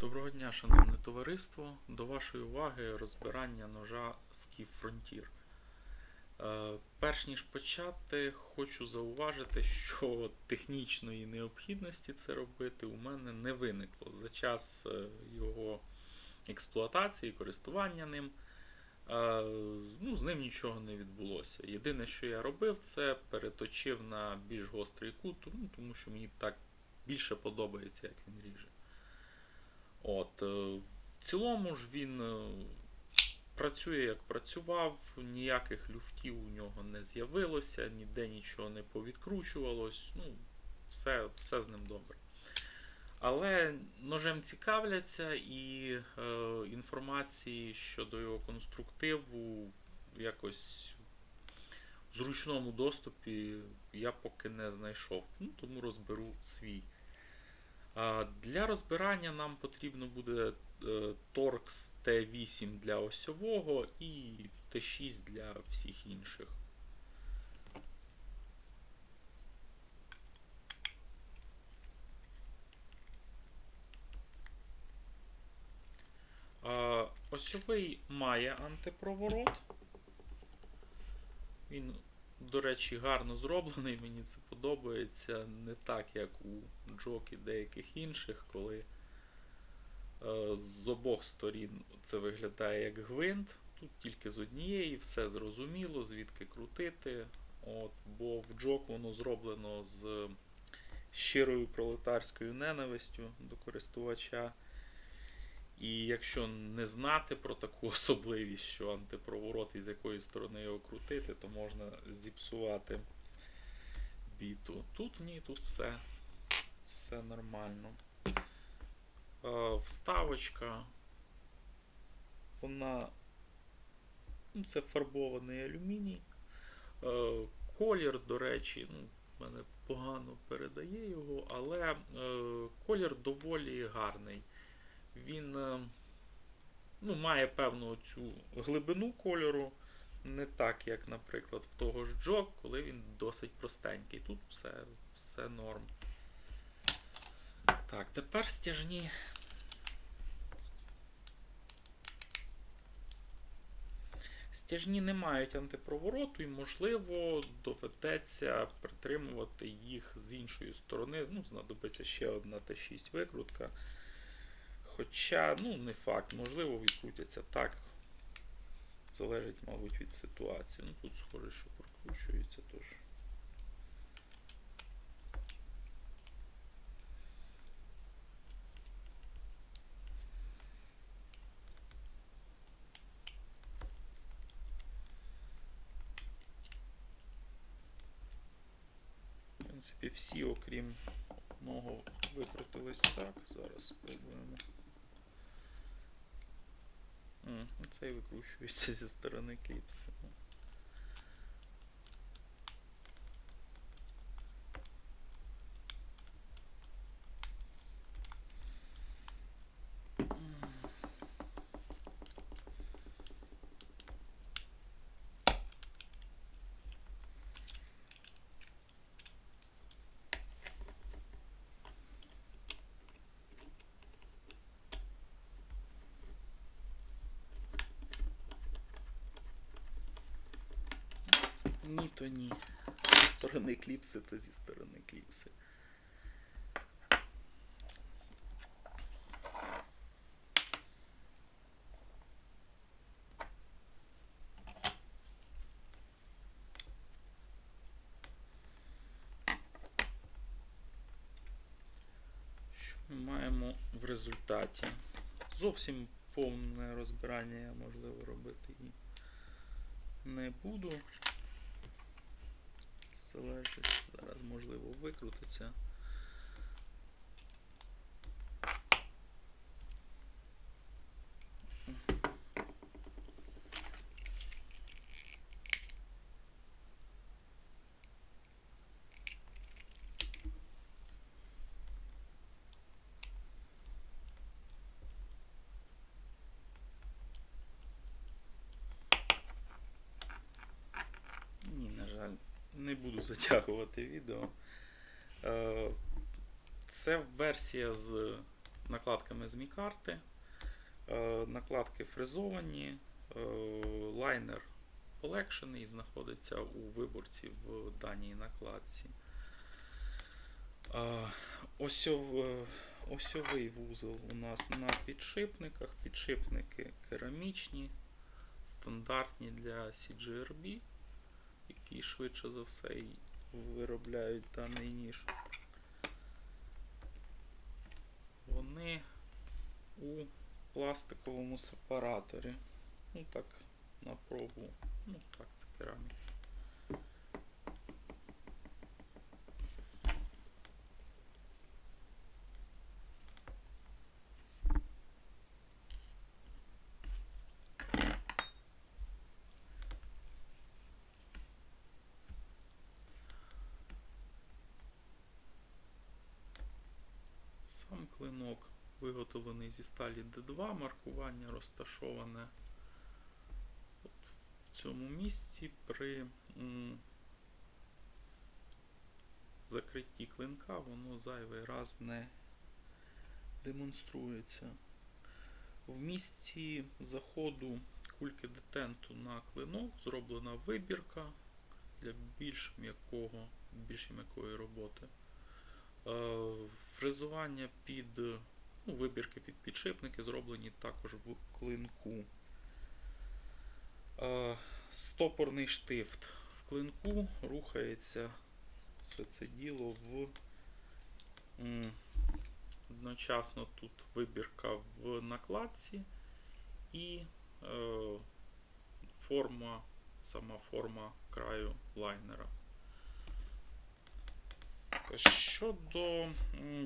Доброго дня, шановне товариство. До вашої уваги розбирання ножа Skiff Frontier. Е, Перш ніж почати, хочу зауважити, що технічної необхідності це робити у мене не виникло. За час е, його експлуатації, користування ним, е, ну, з ним нічого не відбулося. Єдине, що я робив, це переточив на більш гострий кут, ну, тому що мені так більше подобається, як він ріже. От, е, в цілому ж він е, працює як працював, ніяких люфтів у нього не з'явилося, ніде нічого не повідкручувалось. Ну, все, все з ним добре. Але ножем цікавляться і е, інформації щодо його конструктиву якось в зручному доступі я поки не знайшов. Ну, тому розберу свій. Для розбирання нам потрібно буде е, Torx T8 для осьового і T6 для всіх інших. Осьовий має антипроворот. Він, до речі, гарно зроблений, мені це подобається. Не так, як у Джок і деяких інших, коли е, з обох сторін це виглядає як гвинт. Тут тільки з однієї, все зрозуміло, звідки крутити. От, бо в Джок воно зроблено з щирою пролетарською ненавистю до користувача. І якщо не знати про таку особливість, що антипроворот із якої сторони його крутити, то можна зіпсувати біту. Тут ні, тут все, все нормально. Е, вставочка. Вона. Ну, це фарбований алюміній. Е, колір, до речі, ну, мене погано передає його, але е, колір доволі гарний він е, ну, має певну цю глибину кольору, не так, як, наприклад, в того ж Джок, коли він досить простенький. Тут все, все норм. Так, тепер стяжні. Стяжні не мають антипровороту і, можливо, доведеться притримувати їх з іншої сторони. Ну, знадобиться ще одна Т6 викрутка. Хоча, ну, не факт, можливо, відкрутяться так. Залежить, мабуть, від ситуації. Ну, тут схоже, що прокручується, тож. В принципі, всі, окрім одного, викрутились так. Зараз спробуємо. М, і викручується зі сторони кліпси. Ні, то ні. Зі сторони кліпси, то зі сторони кліпси. Що ми маємо в результаті? Зовсім повне розбирання я можливо робити і не буду залежить. Зараз можливо викрутиться. Ні, на жаль, не буду затягувати відео. Е, Це версія з накладками з мікарти. Е, накладки фрезовані, е, лайнер полегшений, знаходиться у виборці в даній накладці. Осьовий вузол у нас на підшипниках. Підшипники керамічні, стандартні для CGRB, швидше за все виробляють даний ніж. Вони у пластиковому сепараторі. Ну так, на пробу. Ну так, це кераміка. Сам клинок виготовлений зі сталі D2, маркування розташоване от в цьому місці при закритті клинка воно зайвий раз не демонструється. В місці заходу кульки детенту на клинок зроблена вибірка для більш м'якого, більш м'якої роботи. Е, Фрезування під ну, вибірки під підшипники зроблені також в клинку. Е, Стопорний штифт в клинку рухається все це діло в одночасно тут вибірка в накладці і е, форма, сама форма краю лайнера. Щодо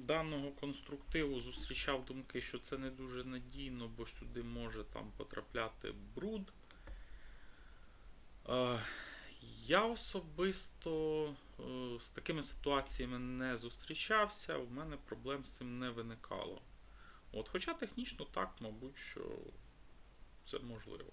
даного конструктиву, зустрічав думки, що це не дуже надійно, бо сюди може там потрапляти бруд. Е, Я особисто е, з такими ситуаціями не зустрічався, в мене проблем з цим не виникало. От, хоча технічно так, мабуть, що це можливо.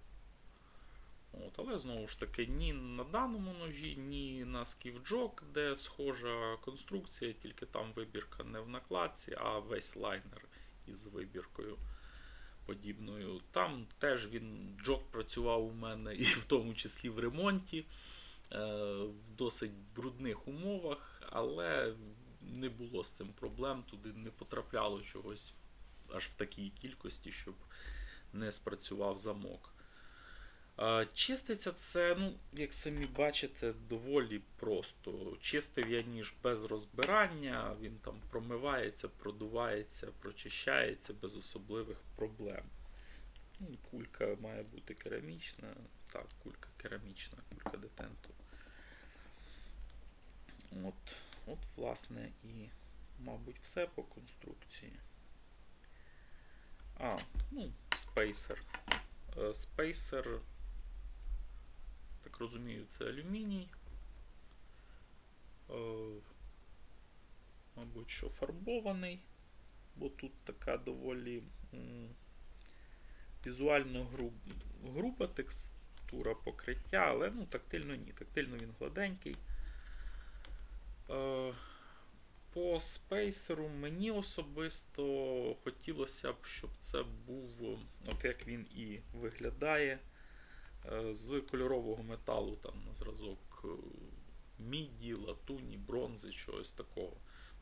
От, але знову ж таки, ні на даному ножі, ні на скіфджок, де схожа конструкція, тільки там вибірка не в накладці, а весь лайнер із вибіркою подібною. Там теж він джок працював у мене і в тому числі в ремонті е, в досить брудних умовах, але не було з цим проблем, туди не потрапляло чогось аж в такій кількості, щоб не спрацював замок. Чиститься це, ну, як самі бачите, доволі просто. Чистив я ніж без розбирання, він там промивається, продувається, прочищається без особливих проблем. Ну, Кулька має бути керамічна. Так, кулька керамічна, кулька детенту. От, от, власне, і, мабуть, все по конструкції. А, ну, спейсер. Е, Спейсер, розумію, це алюміній. Е, Мабуть, що фарбований, бо тут така доволі візуально груб, груба текстура покриття, але ну, тактильно ні. Тактильно він гладенький. Е, По спейсеру мені особисто хотілося б, щоб це був, от як він і виглядає, з кольорового металу, там на зразок е, міді, латуні, бронзи, чогось такого.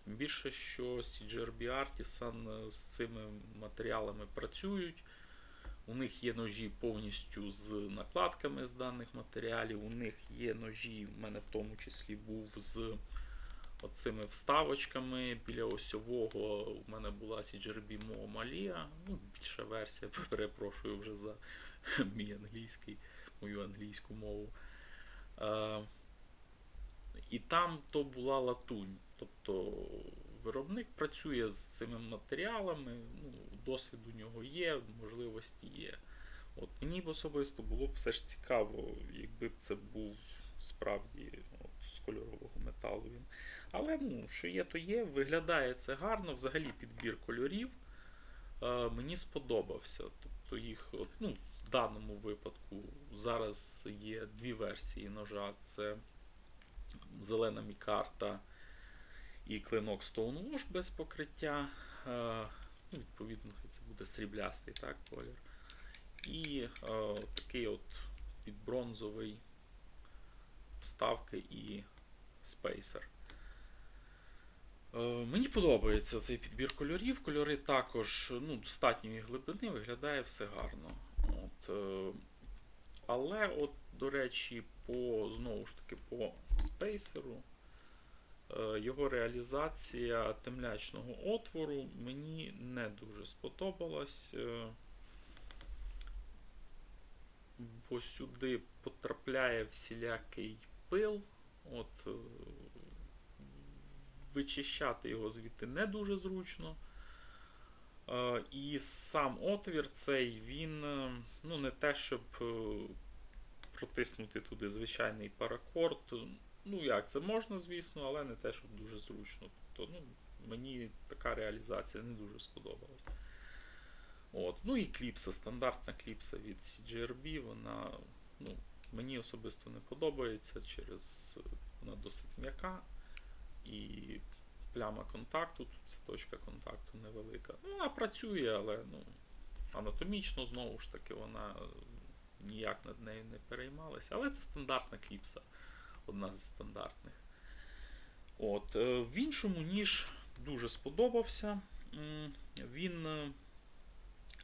Більше, що CGRB Artisan з цими матеріалами працюють. У них є ножі повністю з накладками з даних матеріалів. У них є ножі, в мене в тому числі був з оцими вставочками біля осьового. У мене була CGRB Mo Malia. Ну, більша версія, перепрошую вже за мій англійський, мою англійську мову. Е, і там то була латунь. Тобто виробник працює з цими матеріалами, ну, досвід у нього є, можливості є. От Мені б особисто було б все ж цікаво, якби б це був справді от, з кольорового металу він. Але ну, що є, то є. Виглядає це гарно. Взагалі підбір кольорів е, мені сподобався. Тобто їх, от, ну, в даному випадку зараз є дві версії ножа. Це зелена мікарта і клинок Stonewash без покриття. Е, Ну, відповідно, це буде сріблястий так, колір. І е, такий от підбронзовий вставки і спейсер. Е, Мені подобається цей підбір кольорів. Кольори також ну, достатньої глибини, виглядає все гарно. Е, але, от, до речі, по, знову ж таки, по спейсеру, е, його реалізація темлячного отвору мені не дуже сподобалась. е, Бо сюди потрапляє всілякий пил. От, вичищати його звідти не дуже зручно. Е, І сам отвір цей, він е, ну, не те, щоб е, протиснути туди звичайний паракорд. Ну, як, це можна, звісно, але не те, щоб дуже зручно. Тобто, ну, мені така реалізація не дуже сподобалась. От. Ну і кліпса, стандартна кліпса від CGRB, вона ну, мені особисто не подобається через вона досить м'яка. І пляма контакту, тут ця точка контакту невелика. Ну, вона працює, але ну, анатомічно, знову ж таки, вона ніяк над нею не переймалася. Але це стандартна кліпса, одна з стандартних. От, е, в іншому ніж дуже сподобався. Він е,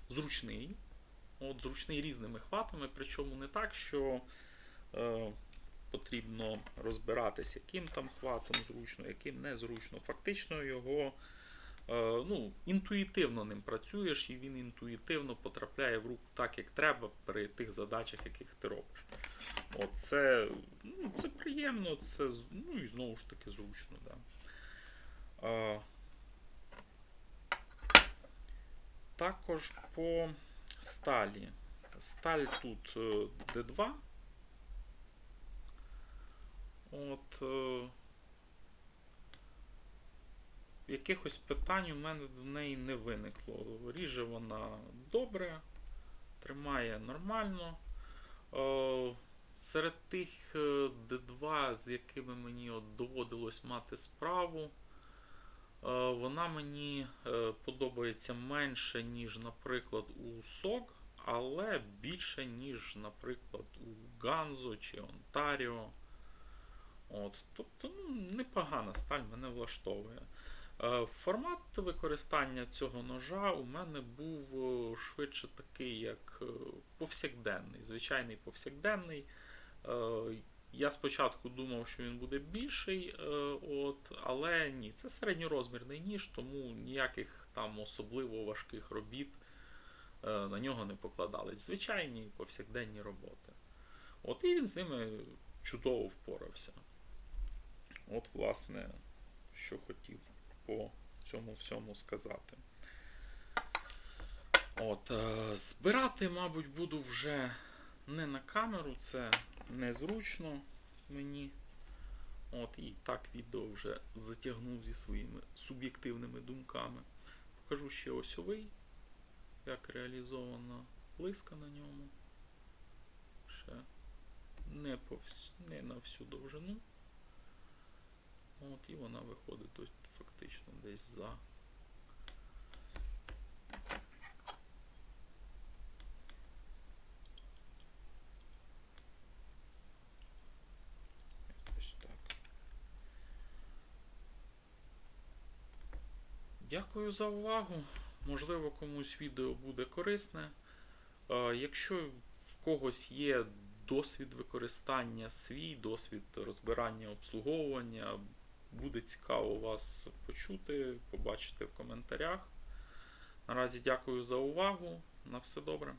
зручний. От, зручний різними хватами, причому не так, що е, потрібно розбиратися, яким там хватом зручно, яким незручно. Фактично його е, ну, інтуїтивно ним працюєш, і він інтуїтивно потрапляє в руку так, як треба при тих задачах, яких ти робиш. От це, ну, це приємно, це ну і знову ж таки зручно. Да. Е, також по сталі. Сталь тут е, D2. От. Е, якихось питань у мене до неї не виникло. Ріже вона добре, тримає нормально. Е, серед тих е, D2, з якими мені от доводилось мати справу, е, вона мені е, подобається менше, ніж, наприклад, у SOG, але більше, ніж, наприклад, у Ганзо чи Ontario. От, тобто ну, непогана сталь мене влаштовує. Е, Формат використання цього ножа у мене був е, швидше такий, як е, повсякденний, звичайний повсякденний. Я спочатку думав, що він буде більший, от, але ні, це середньорозмірний ніж, тому ніяких там особливо важких робіт на нього не покладались. Звичайні повсякденні роботи. От і він з ними чудово впорався. От, власне, що хотів по цьому всьому сказати. От, е, збирати, мабуть, буду вже не на камеру, це незручно мені. От, і так відео вже затягнув зі своїми суб'єктивними думками. Покажу ще осьовий, як реалізована плиска на ньому. Ще не, по вс... не на всю довжину. От, і вона виходить ось фактично десь за. Дякую за увагу. Можливо, комусь відео буде корисне. Якщо в когось є досвід використання свій, досвід розбирання обслуговування, буде цікаво вас почути, побачити в коментарях. Наразі дякую за увагу. На все добре.